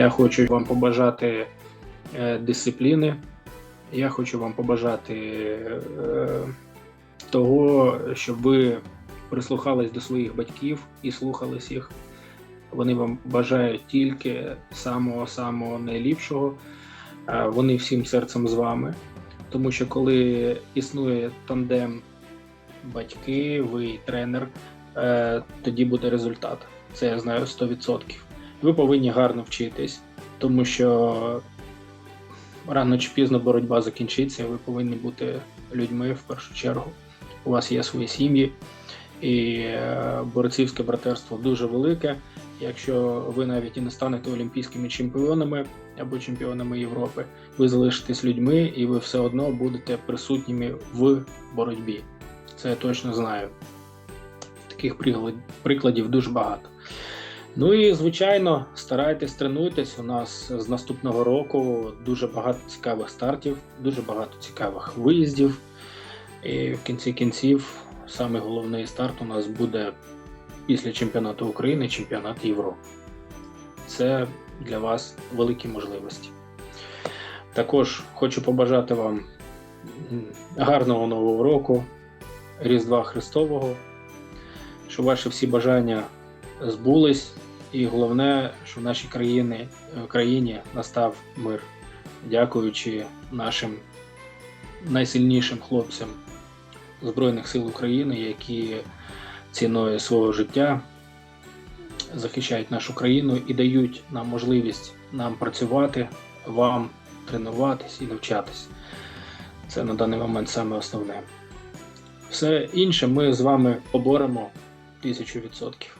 Я хочу вам побажати е, дисципліни. Я хочу вам побажати е, того, щоб ви прислухались до своїх батьків і слухались їх. Вони вам бажають тільки самого самого найліпшого. Е, Вони всім серцем з вами. Тому що коли існує тандем батьки, ви тренер, тоді буде результат. Це я знаю 100%. Ви повинні гарно вчитись, тому що рано чи пізно боротьба закінчиться. Ви повинні бути людьми в першу чергу. У вас є свої сім'ї, і е, борцівське братерство дуже велике. Якщо ви навіть і не станете олімпійськими чемпіонами або чемпіонами Європи, ви залишитесь людьми і ви все одно будете присутніми в боротьбі. Це я точно знаю. Таких прикладів дуже багато. Ну і звичайно, старайтесь, тренуйтесь. У нас з наступного року дуже багато цікавих стартів, дуже багато цікавих виїздів. І в кінці кінців саме головний старт у нас буде після чемпіонату України, чемпіонат Європи. Це для вас великі можливості. Також хочу побажати вам гарного нового року, Різдва Христового, щоб ваші всі бажання збулись, і головне, що в нашій країні, країні настав мир, дякуючи нашим найсильнішим хлопцям Збройних сил України, які ціною свого життя захищають нашу країну і дають нам можливість нам працювати, вам тренуватись і навчатись. Це на даний момент саме основне. Все інше ми з вами поборемо тисячу відсотків.